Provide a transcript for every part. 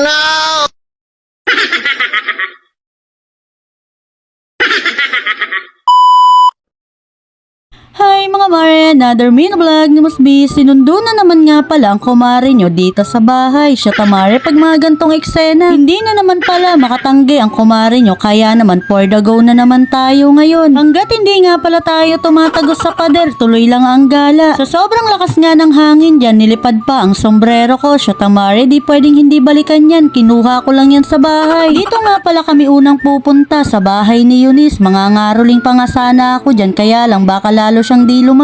no! Hi mga mare, another mini vlog ni Mas B. Sinundo na naman nga pala ang kumare nyo dito sa bahay. Siya tamare pag mga gantong eksena. Hindi na naman pala makatanggi ang kumare nyo kaya naman for the go na naman tayo ngayon. Hanggat hindi nga pala tayo tumatagos sa pader, tuloy lang ang gala. Sa sobrang lakas nga ng hangin dyan, nilipad pa ang sombrero ko. Siya tamare, di pwedeng hindi balikan yan. Kinuha ko lang yan sa bahay. Dito nga pala kami unang pupunta sa bahay ni Eunice. Mga ngaruling pa nga sana ako dyan kaya lang baka lalo siyang di lumabas.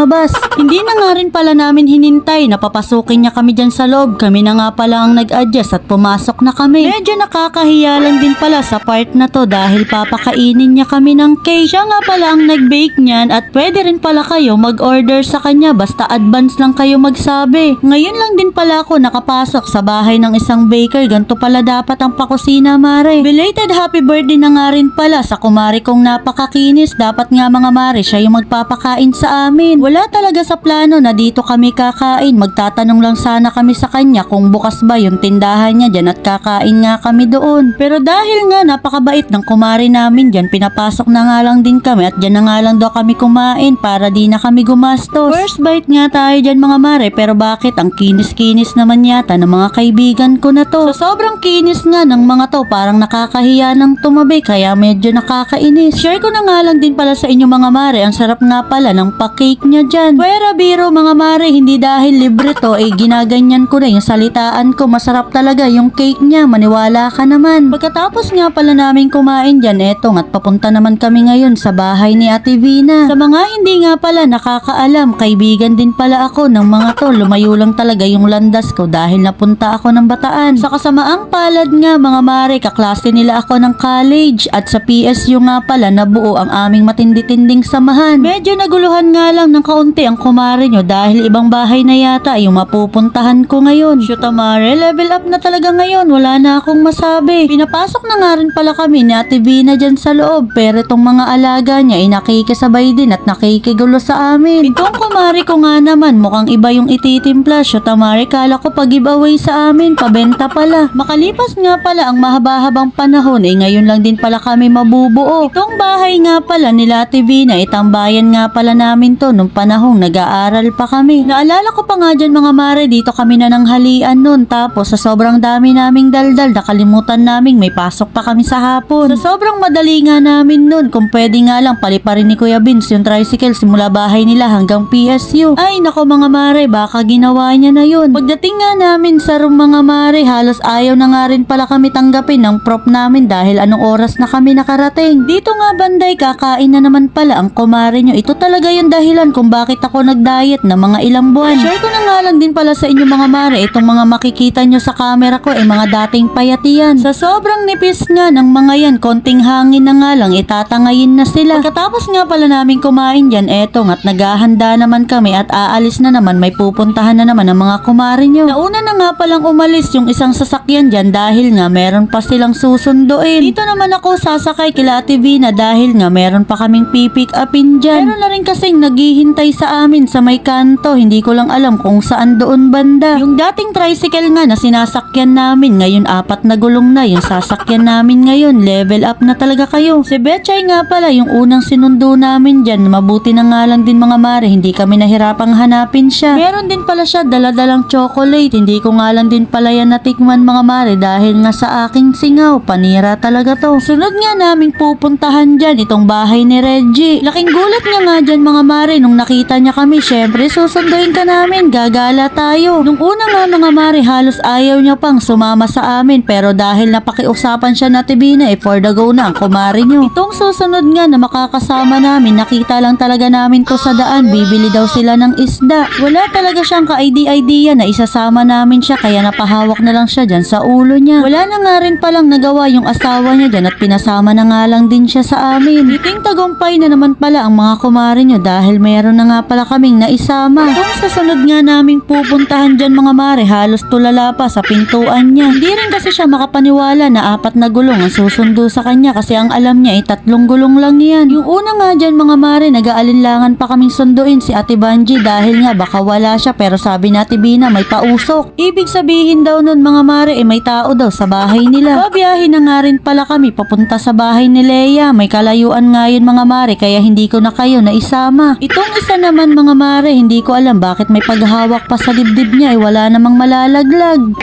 Hindi na nga rin pala namin hinintay na papasukin niya kami dyan sa loob. Kami na nga pala ang nag-adjust at pumasok na kami. Medyo nakakahiya lang din pala sa part na to dahil papakainin niya kami ng cake. Siya nga pala ang nag-bake niyan at pwede rin pala kayo mag-order sa kanya basta advance lang kayo magsabi. Ngayon lang din pala ako nakapasok sa bahay ng isang baker. Ganto pala dapat ang pakusina mare. Belated happy birthday na nga rin pala sa kumari kong napakakinis. Dapat nga mga mare siya yung magpapakain sa amin. Wala talaga sa plano na dito kami kakain. Magtatanong lang sana kami sa kanya kung bukas ba yung tindahan niya dyan at kakain nga kami doon. Pero dahil nga napakabait ng kumari namin dyan, pinapasok na nga lang din kami at dyan na nga lang daw kami kumain para di na kami gumastos. First bite nga tayo dyan mga mare pero bakit ang kinis-kinis naman yata ng mga kaibigan ko na to. Sa sobrang kinis nga ng mga to parang nakakahiya ng tumabi kaya medyo nakakainis. Share ko na nga lang din pala sa inyo mga mare ang sarap nga pala ng pa-cake niya dyan. Pwera biro mga mare hindi dahil libre to eh ginaganyan ko na yung salitaan ko masarap talaga yung cake niya maniwala ka naman. Pagkatapos nga pala namin kumain dyan eto at papunta naman kami ngayon sa bahay ni Ate Vina. Sa mga hindi nga pala nakakaalam kaibigan din pala ako ng mga to lumayo lang talaga yung landas ko dahil napunta ako ng bataan. Sa kasamaang palad nga mga mare kaklase nila ako ng college at sa PSU nga pala nabuo ang aming matindi-tinding samahan. Medyo naguluhan nga lang ng kaunti ang kumare nyo dahil ibang bahay na yata yung mapupuntahan ko ngayon. Shoot mare, level up na talaga ngayon. Wala na akong masabi. Pinapasok na nga rin pala kami ni Ate Vina dyan sa loob pero itong mga alaga niya ay nakikisabay din at nakikigulo sa amin. Itong kumare ko nga naman mukhang iba yung ititimpla. Shoot mare, kala ko pag giveaway sa amin, pabenta pala. Makalipas nga pala ang mahaba-habang panahon eh ngayon lang din pala kami mabubuo. Itong bahay nga pala nila Ate Vina, itambayan nga pala namin to nung panahong nag-aaral pa kami. Naalala ko pa nga dyan mga mare, dito kami na nanghalian nun. Tapos sa sobrang dami naming daldal, nakalimutan naming may pasok pa kami sa hapon. Sa sobrang madali nga namin nun, kung pwede nga lang paliparin ni Kuya Vince yung tricycle simula bahay nila hanggang PSU. Ay nako mga mare, baka ginawa niya na yun. Pagdating nga namin sa room mga mare, halos ayaw na nga rin pala kami tanggapin ng prop namin dahil anong oras na kami nakarating. Dito nga banday, kakain na naman pala ang kumare nyo. Ito talaga yung dahilan kung bakit ako nag-diet na mga ilang buwan. Share ko na nga lang din pala sa inyo mga mare, itong mga makikita nyo sa camera ko ay mga dating payatian. Sa sobrang nipis nga ng mga yan, konting hangin na nga lang, itatangayin na sila. Pagkatapos nga pala namin kumain dyan, eto nga't naghahanda naman kami at aalis na naman, may pupuntahan na naman ang mga kumare nyo. Nauna na nga palang umalis yung isang sasakyan dyan dahil nga meron pa silang susunduin. Dito naman ako sasakay kila Ate Vina dahil nga meron pa kaming pipick upin dyan. Meron na rin kasing naghihintay sa amin sa may kanto. Hindi ko lang alam kung saan doon banda. Yung dating tricycle nga na sinasakyan namin ngayon apat na gulong na yung sasakyan namin ngayon. Level up na talaga kayo. Si Betchay nga pala yung unang sinundo namin dyan. Mabuti na nga lang din mga mare. Hindi kami nahirapang hanapin siya. Meron din pala siya daladalang chocolate. Hindi ko nga lang din pala yan natikman mga mare dahil nga sa aking singaw. Panira talaga to. Sunod nga naming pupuntahan dyan itong bahay ni Reggie. Laking gulat niya nga dyan mga mare nung nakita niya kami. Syempre susunduin ka namin. Gagala tayo. Nung una nga mga mare halos ayaw niya pang sumama sa amin. Pero dahil napakiusapan siya na Tibina eh for the go na ang kumare niyo. Itong susunod nga na makakasama namin nakita lang talaga namin to sa daan. Bibili daw sila ng isda. Wala talaga siyang ka-idea na isasama namin siya kaya napahawak na lang siya dyan sa ulo niya. Wala na nga rin palang nagawa yung asawa niya dyan at pinasama na nga lang din siya sa amin. Iting tagumpay na naman pala ang mga kumare niyo dahil mayroon meron na nga pala kaming naisama. Kung sa sunod nga naming pupuntahan dyan mga mare, halos tulala pa sa pintuan niya. Hindi rin kasi siya makapaniwala na apat na gulong ang susundo sa kanya kasi ang alam niya ay tatlong gulong lang yan. Yung una nga dyan mga mare, nag-aalinlangan pa kaming sunduin si Ate Banji dahil nga baka wala siya pero sabi na Bina may pausok. Ibig sabihin daw nun mga mare eh may tao daw sa bahay nila. Babiyahin na nga rin pala kami papunta sa bahay ni Leia. May kalayuan nga yun mga mare kaya hindi ko na kayo na isama. Itong isa naman mga mare, hindi ko alam bakit may paghawak pa sa dibdib niya eh wala namang malalaglag.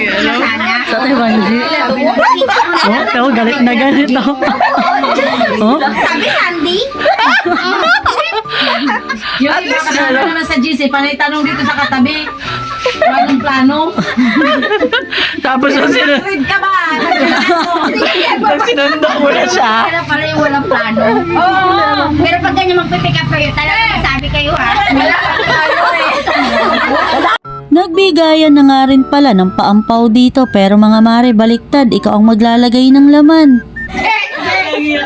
Sa Ate Banji. Oh, pero galit na galit na. oh? Sabi Sandy? Yung iba kasama naman sa GC, panay tanong dito sa katabi. Anong plano? Tapos sinu- Read ka ba? sinundo mo na siya, Kaya pala yung walang plano. Oo. Pero pag ganyan magpipick up kayo, talaga sabi kayo ha. Wala plano eh. Nagbigayan na nga rin pala ng paampaw dito pero mga mare baliktad, ikaw ang maglalagay ng laman.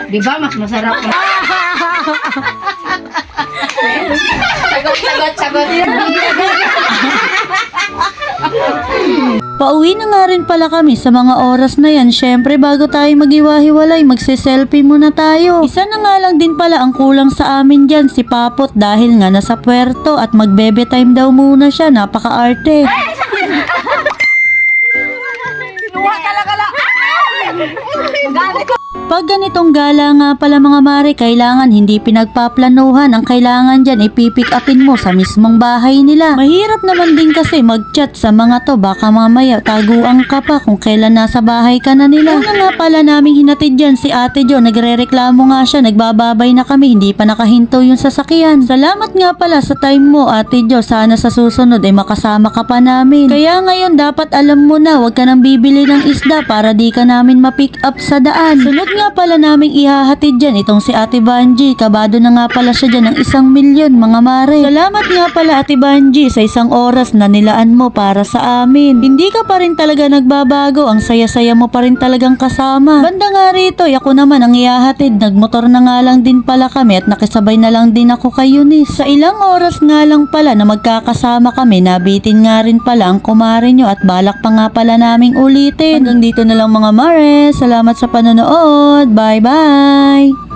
Di ba mas masarap ka? Pauwi na nga rin pala kami sa mga oras na yan. Syempre bago tayo mag-iwahiwalay, magse-selfie muna tayo. Isa na nga lang din pala ang kulang sa amin dyan, si Papot dahil nga nasa puerto at magbebe time daw muna siya. Napaka-arte. Pag ganitong gala nga pala mga mare, kailangan hindi pinagpaplanuhan. Ang kailangan dyan, ipipick upin mo sa mismong bahay nila. Mahirap naman din kasi mag-chat sa mga to. Baka mamaya taguan ka pa kung kailan nasa bahay ka na nila. Una nga pala naming hinatid dyan si ate Jo. Nagre-reklamo nga siya. Nagbababay na kami. Hindi pa nakahinto yung sasakyan. Salamat nga pala sa time mo ate Jo. Sana sa susunod ay makasama ka pa namin. Kaya ngayon dapat alam mo na huwag ka nang bibili ng isda para di ka namin ma-pick up sa daan. Sunod nga pala naming ihahatid dyan itong si Ate Banji. Kabado na nga pala siya dyan ng isang milyon mga mare. Salamat nga pala Ate Banji sa isang oras na nilaan mo para sa amin. Hindi ka pa rin talaga nagbabago. Ang saya-saya mo pa rin talagang kasama. Banda nga rito, ako naman ang ihahatid. Nagmotor na nga lang din pala kami at nakisabay na lang din ako kay Eunice. Sa ilang oras nga lang pala na magkakasama kami, nabitin nga rin pala ang kumare nyo at balak pa nga pala naming ulitin. Hanggang dito na lang mga mare. Salamat sa panonood. Bye-bye!